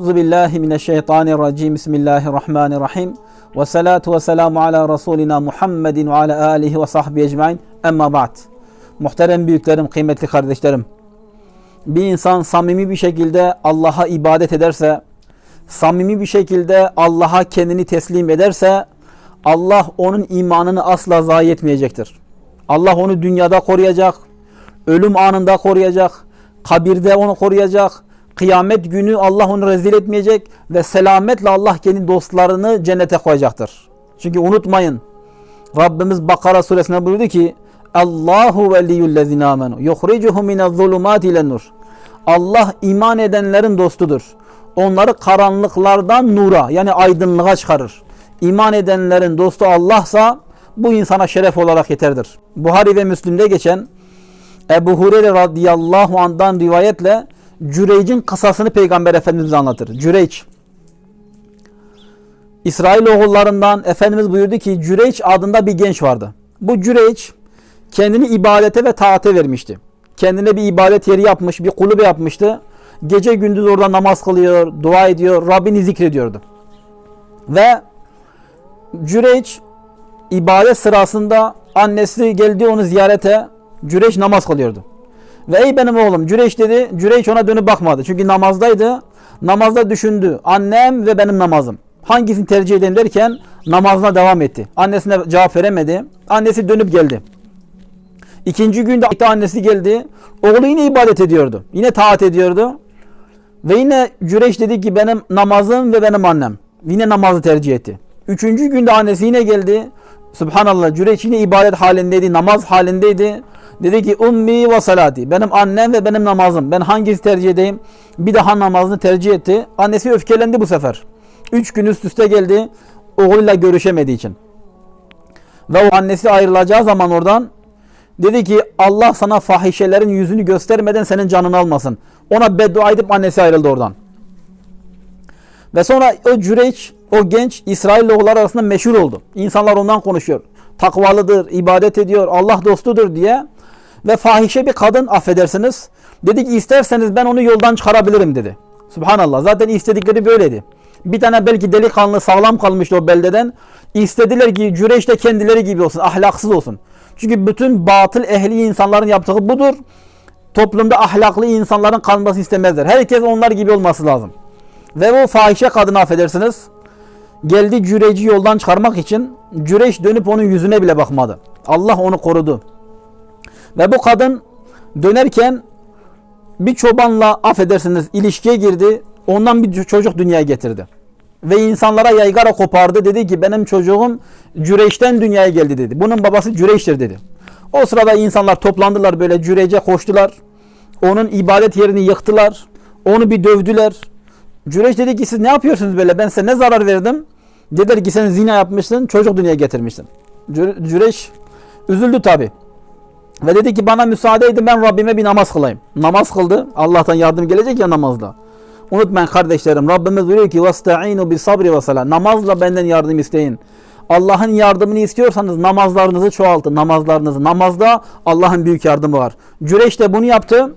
Euzu billahi mineşşeytanirracim. Bismillahirrahmanirrahim. Ve salatu ve selamu ala Resulina Muhammedin ve ala alihi ve sahbihi ecmain. Emma ba'd. Muhterem büyüklerim, kıymetli kardeşlerim. Bir insan samimi bir şekilde Allah'a ibadet ederse, samimi bir şekilde Allah'a kendini teslim ederse, Allah onun imanını asla zayi etmeyecektir. Allah onu dünyada koruyacak, ölüm anında koruyacak, kabirde onu koruyacak, kıyamet günü Allah onu rezil etmeyecek ve selametle Allah kendi dostlarını cennete koyacaktır. Çünkü unutmayın Rabbimiz Bakara suresinde buyurdu ki Allahu veliyyullezine amenu yuhricuhum minez-zulumati ilen-nur. Allah iman edenlerin dostudur. Onları karanlıklardan nura yani aydınlığa çıkarır. İman edenlerin dostu Allah'sa bu insana şeref olarak yeterdir. Buhari ve Müslim'de geçen Ebu Hureyre radıyallahu andan rivayetle Cüreyc'in kısasını Peygamber Efendimiz anlatır. Cüreyç. İsrail oğullarından Efendimiz buyurdu ki Cüreyç adında bir genç vardı. Bu Cüreyç kendini ibadete ve taate vermişti. Kendine bir ibadet yeri yapmış, bir kulübe yapmıştı. Gece gündüz orada namaz kılıyor, dua ediyor, Rabbini zikrediyordu. Ve Cüreyç ibadet sırasında annesi geldi onu ziyarete. Cüreyç namaz kılıyordu. Ve ey benim oğlum Cüreyç dedi. Cüreyç ona dönüp bakmadı. Çünkü namazdaydı. Namazda düşündü. Annem ve benim namazım. Hangisini tercih edeyim derken namazına devam etti. Annesine cevap veremedi. Annesi dönüp geldi. İkinci günde annesi geldi. Oğlu yine ibadet ediyordu. Yine taat ediyordu. Ve yine Cüreyç dedi ki benim namazım ve benim annem. Yine namazı tercih etti. Üçüncü günde annesi yine geldi. Subhanallah Cüreyç yine ibadet halindeydi, namaz halindeydi. Dedi ki ummi ve salati. Benim annem ve benim namazım. Ben hangisi tercih edeyim? Bir daha namazını tercih etti. Annesi öfkelendi bu sefer. Üç gün üst üste geldi. Oğluyla görüşemediği için. Ve o annesi ayrılacağı zaman oradan dedi ki Allah sana fahişelerin yüzünü göstermeden senin canını almasın. Ona beddua edip annesi ayrıldı oradan. Ve sonra o Cüreyç, o genç İsrailoğullar arasında meşhur oldu. İnsanlar ondan konuşuyor. Takvalıdır, ibadet ediyor, Allah dostudur diye. Ve fahişe bir kadın affedersiniz. Dedi ki isterseniz ben onu yoldan çıkarabilirim dedi. Subhanallah zaten istedikleri böyleydi. Bir tane belki delikanlı sağlam kalmıştı o beldeden. İstediler ki Cüreyş de kendileri gibi olsun, ahlaksız olsun. Çünkü bütün batıl ehli insanların yaptığı budur. Toplumda ahlaklı insanların kalması istemezler. Herkes onlar gibi olması lazım. Ve o fahişe kadını affedersiniz. Geldi Cüreyci yoldan çıkarmak için Cüreyş dönüp onun yüzüne bile bakmadı. Allah onu korudu. Ve bu kadın dönerken bir çobanla affedersiniz ilişkiye girdi. Ondan bir çocuk dünyaya getirdi. Ve insanlara yaygara kopardı. Dedi ki benim çocuğum Cüreyş'ten dünyaya geldi dedi. Bunun babası Cüreyş'tir dedi. O sırada insanlar toplandılar böyle Cüreyş'e koştular. Onun ibadet yerini yıktılar. Onu bir dövdüler. Cüreyş dedi ki siz ne yapıyorsunuz böyle? Ben size ne zarar verdim? Dediler ki sen zina yapmışsın, çocuk dünyaya getirmişsin. Cüreyş üzüldü tabi. Ve dedi ki bana müsaade edin ben Rabbime bir namaz kılayım. Namaz kıldı. Allah'tan yardım gelecek ya namazda. Unutmayın kardeşlerim. Rabbimiz diyor ki وَاسْتَعِينُوا بِصَبْرِ وَسَلَى Namazla benden yardım isteyin. Allah'ın yardımını istiyorsanız namazlarınızı çoğaltın. Namazlarınızı. Namazda Allah'ın büyük yardımı var. Cüreyş de bunu yaptı.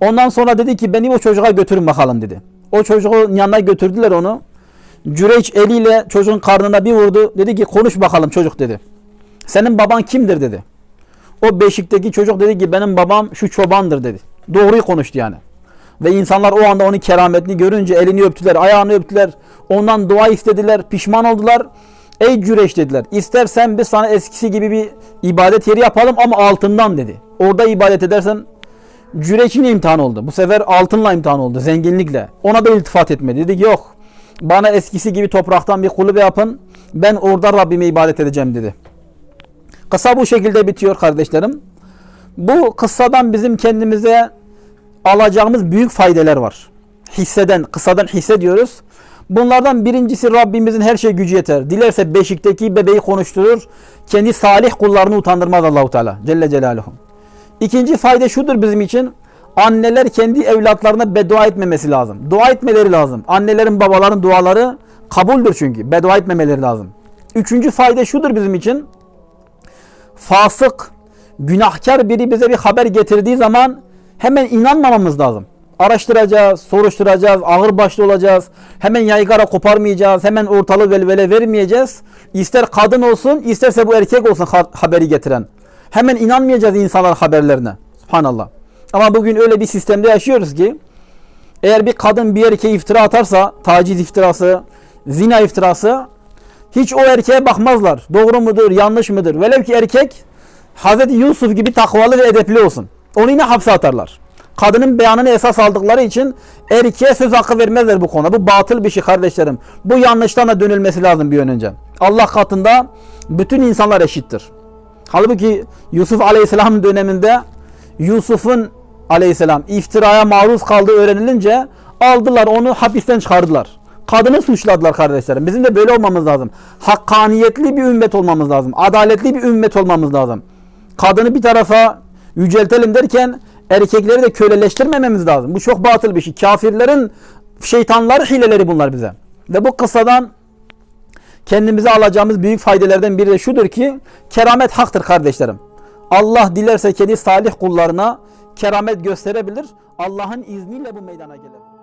Ondan sonra dedi ki beni o çocuğa götürün bakalım dedi. O çocuğun yanına götürdüler onu. Cüreyç eliyle çocuğun karnına bir vurdu. Dedi ki konuş bakalım çocuk dedi. Senin baban kimdir dedi. O beşikteki çocuk dedi ki benim babam şu çobandır dedi. Doğruyu konuştu yani. Ve insanlar o anda onun kerametini görünce elini öptüler, ayağını öptüler. Ondan dua istediler, pişman oldular. Ey Cüreş dediler. İstersen biz sana eskisi gibi bir ibadet yeri yapalım ama altından dedi. Orada ibadet edersen Cüreç yine imtihan oldu. Bu sefer altınla imtihan oldu, zenginlikle. Ona da iltifat etmedi. Dedi yok. Bana eskisi gibi topraktan bir kulübe yapın. Ben orada Rabbime ibadet edeceğim dedi. Kısa bu şekilde bitiyor kardeşlerim. Bu kıssadan bizim kendimize alacağımız büyük faydeler var. Hisseden, kısadan hissediyoruz. Bunlardan birincisi Rabbimizin her şey gücü yeter. Dilerse beşikteki bebeği konuşturur. Kendi salih kullarını utandırmaz Allahu Teala Celle Celaluhu. İkinci fayda şudur bizim için. Anneler kendi evlatlarına beddua etmemesi lazım. Dua etmeleri lazım. Annelerin babaların duaları kabuldür çünkü. Beddua etmemeleri lazım. Üçüncü fayda şudur bizim için. Fasık, günahkar biri bize bir haber getirdiği zaman hemen inanmamamız lazım. Araştıracağız, soruşturacağız, ağır başlı olacağız. Hemen yaygara koparmayacağız, hemen ortalığı velvele vermeyeceğiz. İster kadın olsun, isterse bu erkek olsun ha- haberi getiren. Hemen inanmayacağız insanlar haberlerine. Subhanallah. Ama bugün öyle bir sistemde yaşıyoruz ki eğer bir kadın bir erkeğe iftira atarsa, taciz iftirası, zina iftirası hiç o erkeğe bakmazlar. Doğru mudur, yanlış mıdır? Velev ki erkek Hazreti Yusuf gibi takvalı ve edepli olsun. Onu yine hapse atarlar. Kadının beyanını esas aldıkları için erkeğe söz hakkı vermezler bu konuda. Bu batıl bir şey kardeşlerim. Bu yanlıştan da dönülmesi lazım bir an önce. Allah katında bütün insanlar eşittir. Halbuki Yusuf Aleyhisselam döneminde Yusuf'un Aleyhisselam iftiraya maruz kaldığı öğrenilince aldılar onu hapisten çıkardılar. Kadını suçladılar kardeşlerim. Bizim de böyle olmamız lazım. Hakkaniyetli bir ümmet olmamız lazım. Adaletli bir ümmet olmamız lazım. Kadını bir tarafa yüceltelim derken erkekleri de köleleştirmememiz lazım. Bu çok batıl bir şey. Kafirlerin şeytanlar hileleri bunlar bize. Ve bu kıssadan kendimize alacağımız büyük faydelerden biri de şudur ki keramet haktır kardeşlerim. Allah dilerse kendi salih kullarına keramet gösterebilir. Allah'ın izniyle bu meydana gelir.